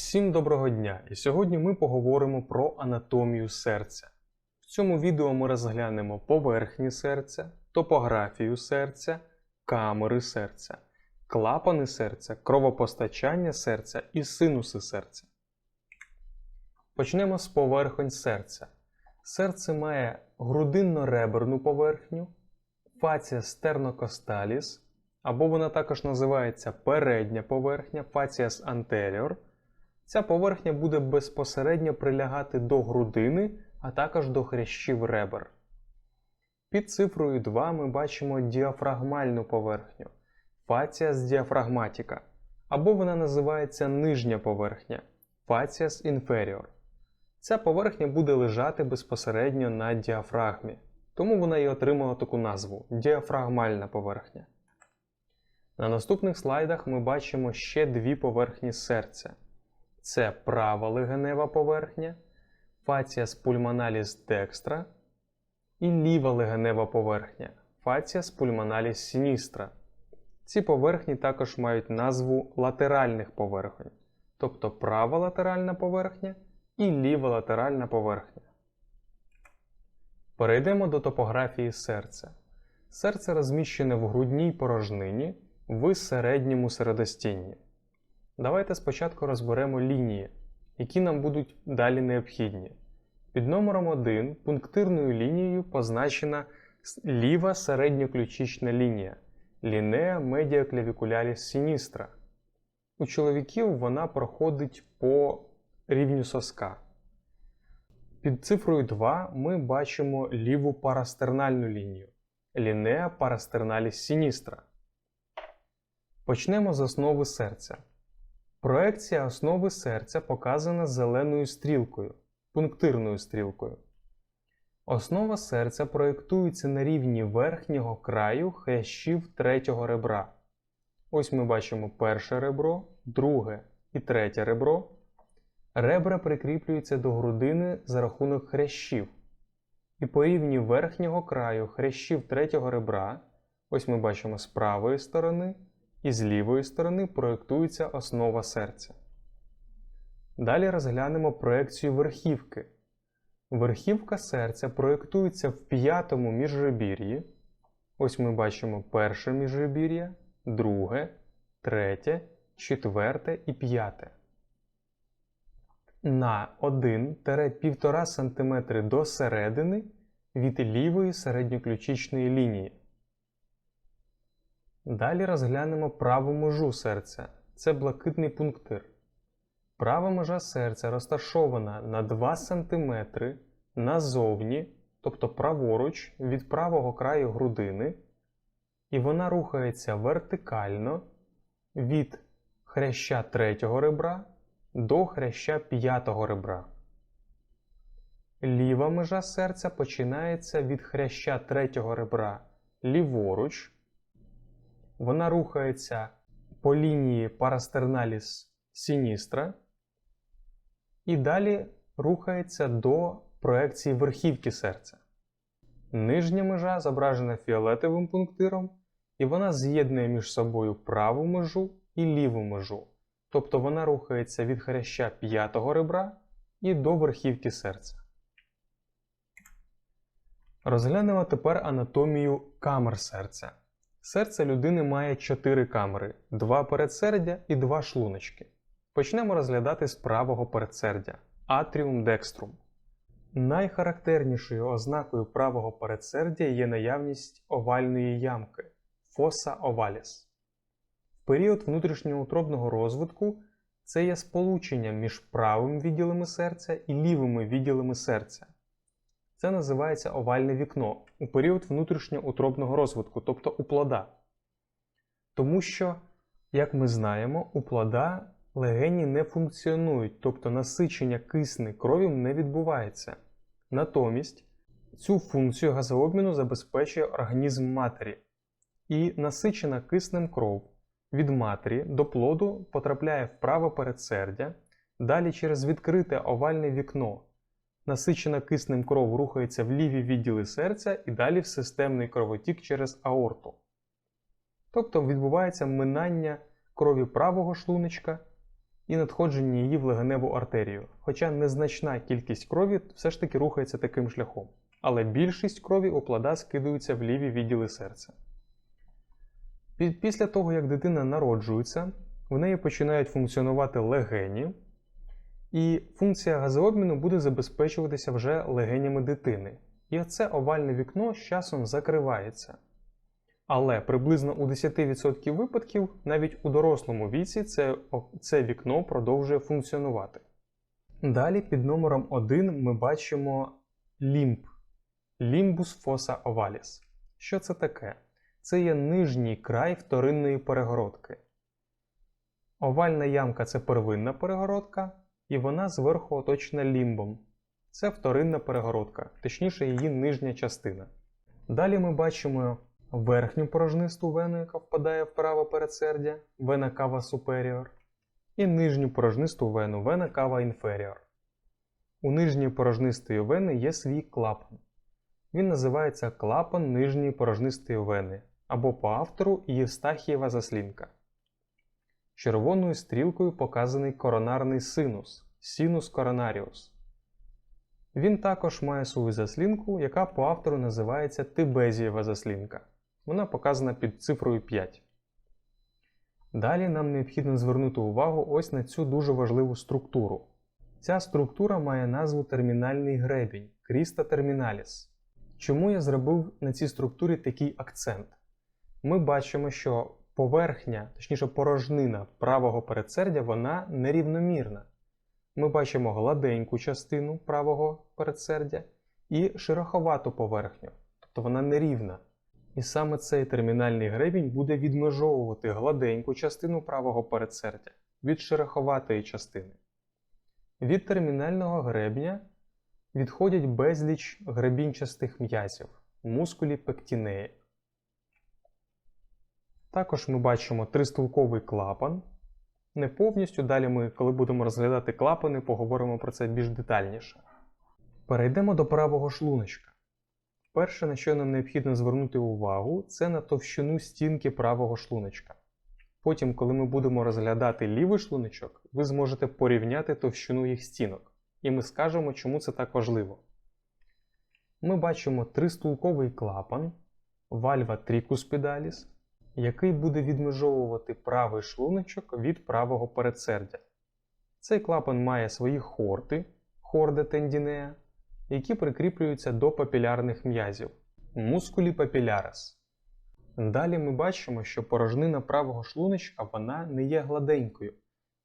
Всім доброго дня! І сьогодні ми поговоримо про анатомію серця. В цьому відео ми розглянемо поверхні серця, топографію серця, камери серця, клапани серця, кровопостачання серця і синуси серця. Почнемо з поверхонь серця. Серце має грудинно-реберну поверхню, фація стернокосталіс, або вона також називається передня поверхня facies anterior. Ця поверхня буде безпосередньо прилягати до грудини, а також до хрящів ребер. Під цифрою 2 ми бачимо діафрагмальну поверхню facies diaphragmatica, або вона називається нижня поверхня facies inferior. Ця поверхня буде лежати безпосередньо на діафрагмі, тому вона і отримала таку назву діафрагмальна поверхня. На наступних слайдах ми бачимо ще дві поверхні серця. Це права легенева поверхня, facies pulmonalis dextra і ліва легенева поверхня facies pulmonalis sinistra. Ці поверхні також мають назву латеральних поверхонь, тобто права латеральна поверхня і ліва латеральна поверхня. Перейдемо до топографії серця. Серце розміщене в грудній порожнині в середньому середостінні. Давайте спочатку розберемо лінії, які нам будуть далі необхідні. Під номером 1 пунктирною лінією позначена ліва середньоключична лінія лінея медіаклявікуляріс сіністра. У чоловіків вона проходить по рівню соска. Під цифрою 2 ми бачимо ліву парастернальну лінію лінея парастерналіс сіністра. Почнемо з основи серця. Проекція основи серця показана зеленою стрілкою, пунктирною стрілкою. Основа серця проєктується на рівні верхнього краю хрящів третього ребра. Ось ми бачимо перше ребро, друге і третє ребро. Ребра прикріплюються до грудини за рахунок хрящів. І по рівні верхнього краю хрящів третього ребра, ось ми бачимо з правої сторони і з лівої сторони проєктується основа серця. Далі розглянемо проекцію верхівки. Верхівка серця проєктується в п'ятому міжребір'ї. Ось ми бачимо перше міжребір'я, друге, третє, четверте і п'яте. На 1-1,5 см до середини від лівої середньоключичної лінії. Далі розглянемо праву межу серця. Це блакитний пунктир. Права межа серця розташована на 2 см назовні, тобто праворуч від правого краю грудини, і вона рухається вертикально від хряща третього ребра до хряща п'ятого ребра. Ліва межа серця починається від хряща третього ребра ліворуч. Вона рухається по лінії парастерналіс сіністра і далі рухається до проекції верхівки серця. Нижня межа зображена фіолетовим пунктиром, і вона з'єднує між собою праву межу і ліву межу. Тобто вона рухається від хряща п'ятого ребра і до верхівки серця. Розглянемо тепер анатомію камер серця. Серце людини має 4 камери, 2 передсердя і 2 шлуночки. Почнемо розглядати з правого передсердя атріум декструм. Найхарактернішою ознакою правого передсердя є наявність овальної ямки фоса оваліс. В період внутрішньоутробного розвитку це є сполучення між правим відділами серця і лівими відділами серця. Це називається овальне вікно у період внутрішньоутробного розвитку, тобто у плода. Тому що, як ми знаємо, у плода легені не функціонують, тобто насичення кисни кров'ям не відбувається. Натомість цю функцію газообміну забезпечує організм матері, і насичена киснем кров від матері до плоду потрапляє в праве передсердя, далі через відкрите овальне вікно. Насичена киснем кров рухається в ліві відділи серця і далі в системний кровотік через аорту. Тобто відбувається минання крові правого шлуночка і надходження її в легеневу артерію, хоча незначна кількість крові все ж таки рухається таким шляхом. Але більшість крові у плода скидується в ліві відділи серця. Після того, як дитина народжується, в неї починають функціонувати легені, і функція газообміну буде забезпечуватися вже легенями дитини. І оце овальне вікно з часом закривається. Але приблизно у 10% випадків, навіть у дорослому віці, це, це вікно продовжує функціонувати. Далі під номером 1 ми бачимо лімб Limbus fossa ovalis. Що це таке? Це є нижній край вторинної перегородки. Овальна ямка це первинна перегородка, і вона зверху оточена лімбом. Це вторинна перегородка, точніше її нижня частина. Далі ми бачимо верхню порожнисту вену, яка впадає в праве передсердя, вена кава superior, і нижню порожнисту вену, вена кава inferior. У нижньої порожнистої вени є свій клапан. Він називається клапан нижньої порожнистої вени або по автору Євстахієва заслінка. Червоною стрілкою показаний коронарний синус синус коронаріус. Він також має свою заслінку, яка по автору називається Тибезієва заслінка. Вона показана під цифрою 5. Далі нам необхідно звернути увагу ось на цю дуже важливу структуру. Ця структура має назву термінальний гребінь Кріста терміналіс. Чому я зробив на цій структурі такий акцент? Ми бачимо, що поверхня, точніше порожнина правого передсердя, вона нерівномірна. Ми бачимо гладеньку частину правого передсердя і шероховату поверхню, тобто вона нерівна. І саме цей термінальний гребінь буде відмежовувати гладеньку частину правого передсердя від шероховатої частини. Від термінального гребня відходять безліч гребінчастих м'язів, мускулі пектінеї. Також ми бачимо тристулковий клапан. Не повністю, далі ми, коли будемо розглядати клапани, поговоримо про це більш детальніше. Перейдемо до правого шлуночка. Перше, на що нам необхідно звернути увагу, це на товщину стінки правого шлуночка. Потім, коли ми будемо розглядати лівий шлуночок, ви зможете порівняти товщину їх стінок. І ми скажемо, чому це так важливо. Ми бачимо тристулковий клапан, вальва трікуспідаlis, який буде відмежовувати правий шлуночок від правого передсердя. Цей клапан має свої хорти, хорде тендінеа, які прикріплюються до папілярних м'язів мускулі папілярис. Далі ми бачимо, що порожнина правого шлуночка вона не є гладенькою,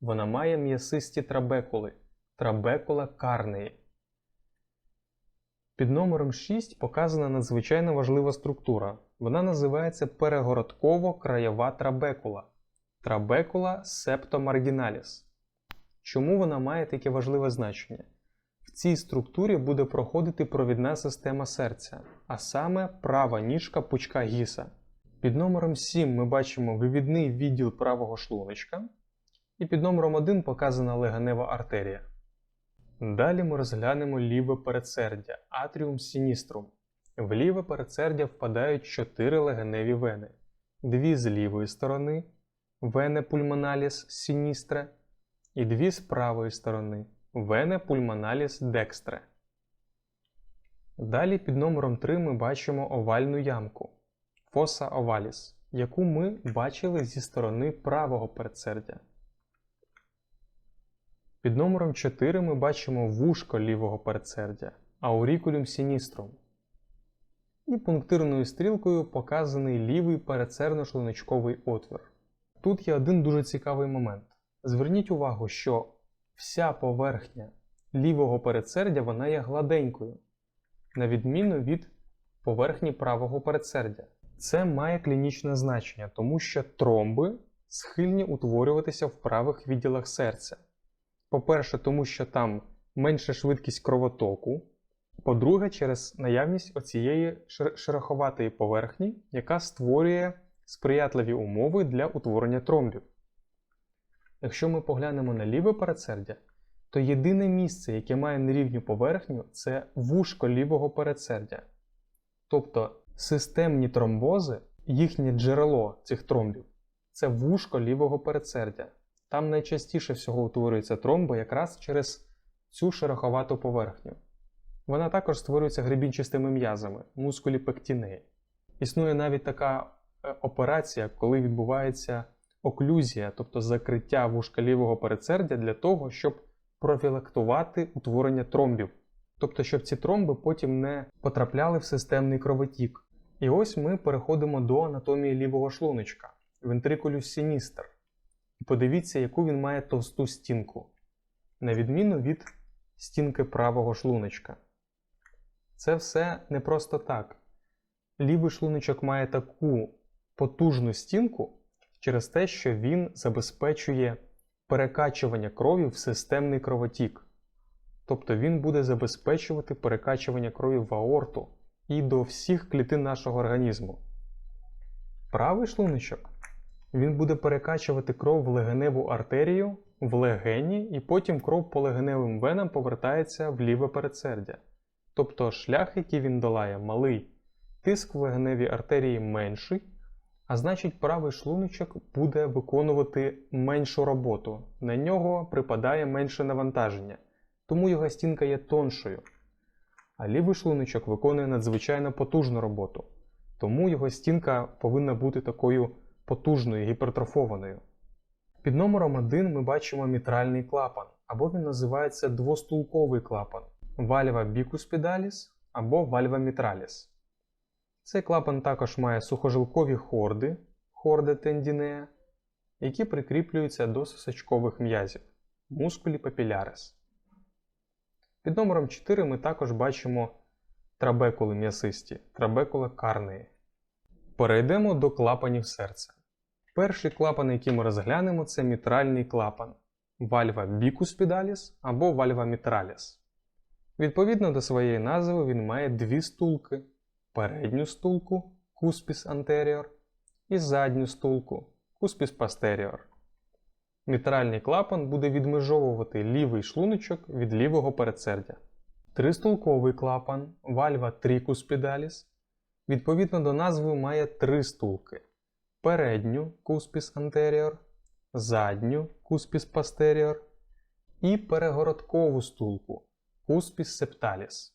вона має м'ясисті трабекули, трабекула карнеї. Під номером 6 показана надзвичайно важлива структура. Вона називається перегородково-краєва трабекула. Трабекула септомаргіналіс. Чому вона має таке важливе значення? В цій структурі буде проходити провідна система серця, а саме права ніжка пучка гіса. Під номером 7 ми бачимо вивідний відділ правого шлуночка, і під номером 1 показана легенева артерія. Далі ми розглянемо ліве передсердя атріум сініструм. В ліве передсердя впадають 4 легеневі вени, дві з лівої сторони вене пульмоналіс сіністре, і дві з правої сторони вене пульмоналіс декстре. Далі під номером 3 ми бачимо овальну ямку фоса оваліс, яку ми бачили зі сторони правого передсердя. Під номером 4 ми бачимо вушко лівого передсердя аурікулюм сініструм. І пунктирною стрілкою показаний лівий передсердно-шлуночковий отвір. Тут є один дуже цікавий момент. Зверніть увагу, що вся поверхня лівого передсердя вона є гладенькою, на відміну від поверхні правого передсердя. Це має клінічне значення, тому що тромби схильні утворюватися в правих відділах серця. По-перше, тому що там менша швидкість кровотоку. По-друге, через наявність оцієї шероховатої поверхні, яка створює сприятливі умови для утворення тромбів. Якщо ми поглянемо на ліве передсердя, то єдине місце, яке має нерівню поверхню, це вушко лівого передсердя. Тобто системні тромбози, їхнє джерело цих тромбів це вушко лівого передсердя. Там найчастіше всього утворюються тромби якраз через цю шероховату поверхню. Вона також створюється гребінчастими м'язами, мускулі пектінеї. Існує навіть така е, операція, коли відбувається оклюзія, тобто закриття вушка лівого передсердя для того, щоб профілактувати утворення тромбів. Тобто, щоб ці тромби потім не потрапляли в системний кровотік. І ось ми переходимо до анатомії лівого шлуночка вентрикулюс сіністер. І подивіться, яку він має товсту стінку, на відміну від стінки правого шлуночка. Це все не просто так. Лівий шлуночок має таку потужну стінку через те, що він забезпечує перекачування крові в системний кровотік. Тобто він буде забезпечувати перекачування крові в аорту і до всіх клітин нашого організму. Правий шлуночок він буде перекачувати кров в легеневу артерію, в легені, і потім кров по легеневим венам повертається в ліве передсердя. Тобто шлях, який він долає, малий, тиск в легеневій артерії менший, а значить правий шлуночок буде виконувати меншу роботу, на нього припадає менше навантаження, тому його стінка є тоншою. А лівий шлуночок виконує надзвичайно потужну роботу, тому його стінка повинна бути такою потужною, гіпертрофованою. Під номером 1 ми бачимо мітральний клапан, або він називається двостулковий клапан вальва бікуспідаlis або вальва мітраліс. Цей клапан також має сухожилкові хорди, хорде тендінея, які прикріплюються до сосачкових м'язів мускулі папілярис. Під номером 4 ми також бачимо трабекули м'ясисті, трабекули карнеї. Перейдемо до клапанів серця. Перший клапан, який ми розглянемо, це мітральний клапан вальва бікуспідаlis або вальва мітраліс. Відповідно до своєї назви, він має дві стулки: передню стулку cuspis anterior і задню стулку cuspis posterior. Мітральний клапан буде відмежовувати лівий шлуночок від лівого передсердя. Тристулковий клапан вальва tricuspidalis відповідно до назви має три стулки: передню cuspis anterior, задню cuspis posterior і перегородкову стулку Cuspis septalis.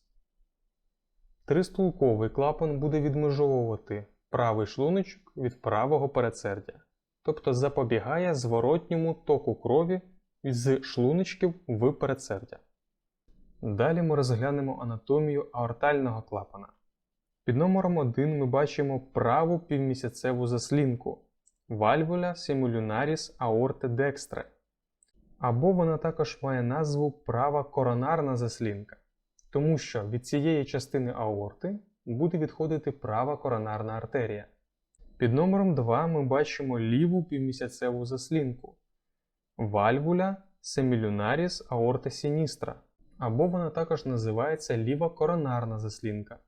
Тристулковий клапан буде відмежовувати правий шлуночок від правого передсердя, тобто запобігає зворотньому току крові з шлуночків в передсердя. Далі ми розглянемо анатомію аортального клапана. Під номером 1 ми бачимо праву півмісяцеву заслінку вальвуля simulunaris aorte dextre або вона також має назву права коронарна заслінка, тому що від цієї частини аорти буде відходити права коронарна артерія. Під номером 2 ми бачимо ліву півмісяцеву заслінку вальвуля семілюнаріс аорта сіністра, або вона також називається ліва коронарна заслінка,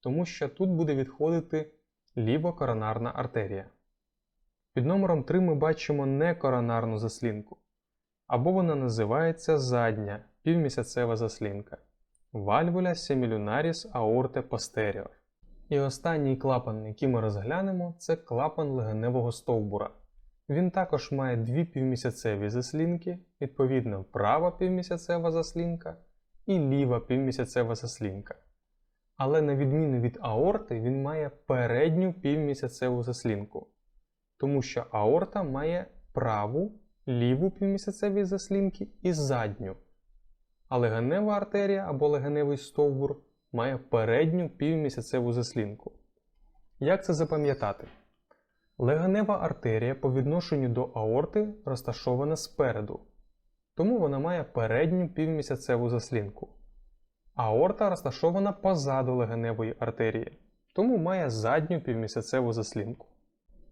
тому що тут буде відходити ліва коронарна артерія. Під номером 3 ми бачимо некоронарну заслінку або вона називається задня півмісяцева заслінка вальвуля семілюнаріс аорте posterior. І останній клапан, який ми розглянемо, це клапан легеневого стовбура. Він також має дві півмісяцеві заслінки, відповідно, права півмісяцева заслінка і ліва півмісяцева заслінка. Але на відміну від аорти, він має передню півмісяцеву заслінку, тому що аорта має праву ліву півмісяцеві заслінки і задню. А легенева артерія або легеневий стовбур має передню півмісяцеву заслінку. Як це запам'ятати? Легенева артерія по відношенню до аорти розташована спереду, тому вона має передню півмісяцеву заслінку. Аорта розташована позаду легеневої артерії, тому має задню півмісяцеву заслінку.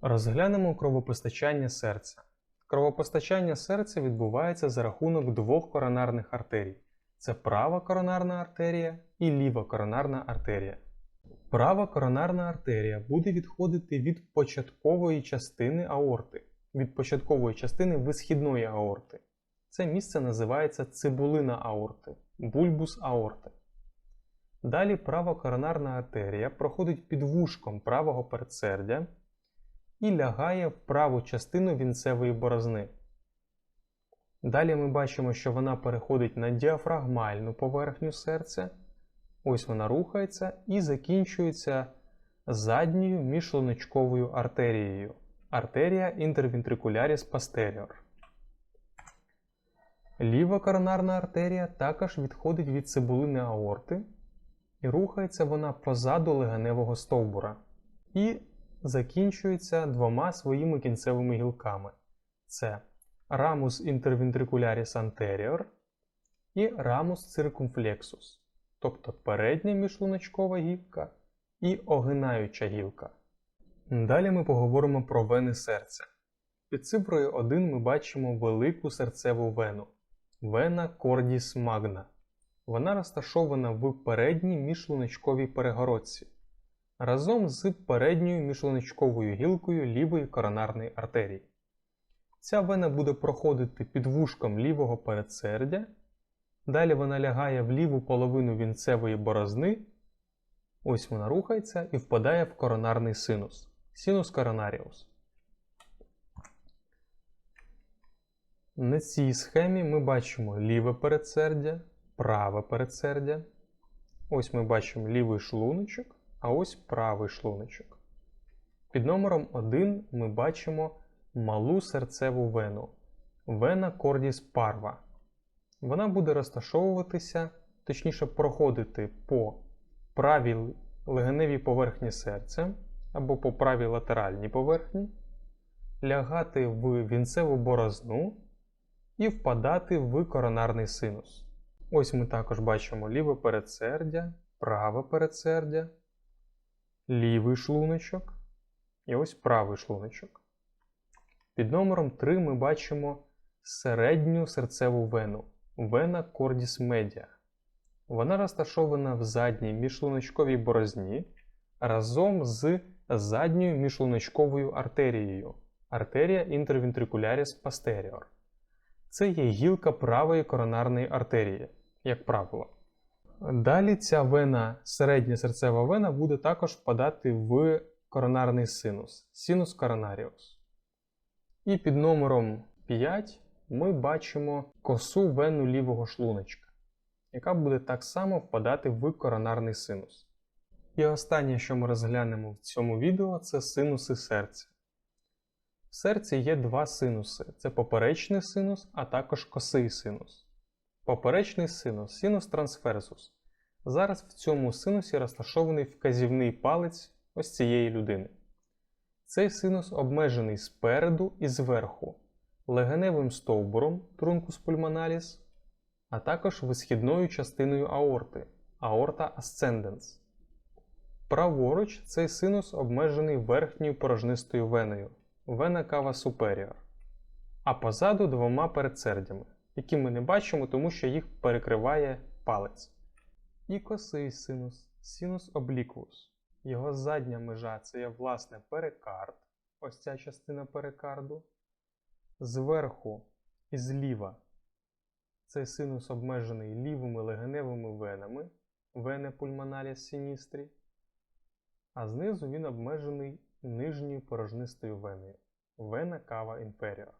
Розглянемо кровопостачання серця. Кровопостачання серця відбувається за рахунок двох коронарних артерій: це права коронарна артерія і ліва коронарна артерія. Права коронарна артерія буде відходити від початкової частини аорти, від початкової частини висхідної аорти. Це місце називається цибулина аорти, бульбус аорти. Далі права коронарна артерія проходить під вушком правого передсердя і лягає в праву частину вінцевої борозни. Далі ми бачимо, що вона переходить на діафрагмальну поверхню серця. Ось вона рухається і закінчується задньою міжшлуночковою артерією. Артерія інтервентрикуляріс постеріор. Ліва коронарна артерія також відходить від цибулини аорти, і рухається вона позаду легеневого стовбура і закінчується двома своїми кінцевими гілками: це рамус interventricularis anterior і рамус circumflexus, тобто передня міжшлуночкова гілка і огинаюча гілка. Далі ми поговоримо про вени серця. Під цифрою 1 ми бачимо велику серцеву вену вена cordis magna. Вона розташована в передній міжшлуночковій перегородці разом з передньою міжшлуночковою гілкою лівої коронарної артерії. Ця вена буде проходити під вушком лівого передсердя. Далі вона лягає в ліву половину вінцевої борозни. Ось вона рухається і впадає в коронарний синус. Синус коронаріус. На цій схемі ми бачимо ліве передсердя, праве передсердя. Ось ми бачимо лівий шлуночок, а ось правий шлуночок. Під номером 1 ми бачимо малу серцеву вену вена кордіс парва. Вона буде розташовуватися, точніше, проходити по правій легеневій поверхні серця або по правій латеральній поверхні, лягати в вінцеву борозну і впадати в коронарний синус. Ось ми також бачимо ліве передсердя, праве передсердя, лівий шлуночок і ось правий шлуночок. Під номером 3 ми бачимо середню серцеву вену вена кордіс медіа. Вона розташована в задній міжшлуночковій борозні разом з задньою міжшлуночковою артерією артерія interventricularis posterior. Це є гілка правої коронарної артерії, як правило. Далі ця вена, середня серцева вена, буде також впадати в коронарний синус синус коронаріус. І під номером 5 ми бачимо косу вену лівого шлуночка, яка буде так само впадати в коронарний синус. І останнє, що ми розглянемо в цьому відео, це синуси серця. В серці є два синуси: це поперечний синус, а також косий синус. Поперечний синус синус трансферсус. Зараз в цьому синусі розташований вказівний палець ось цієї людини. Цей синус обмежений спереду і зверху, легеневим стовбуром трункус пульмоналіс, а також висхідною частиною аорти аорта ascendens. Праворуч цей синус обмежений верхньою порожнистою веною вена кава superior, а позаду двома передсердями, які ми не бачимо, тому що їх перекриває палець. І косий синус синус обліквус. Його задня межа це є власне перикард, ось ця частина перикарду. Зверху і зліва цей синус обмежений лівими легеневими венами, вене пульмоналіс сіністрі, а знизу він обмежений нижньою порожнистою веною вена кава інферіор.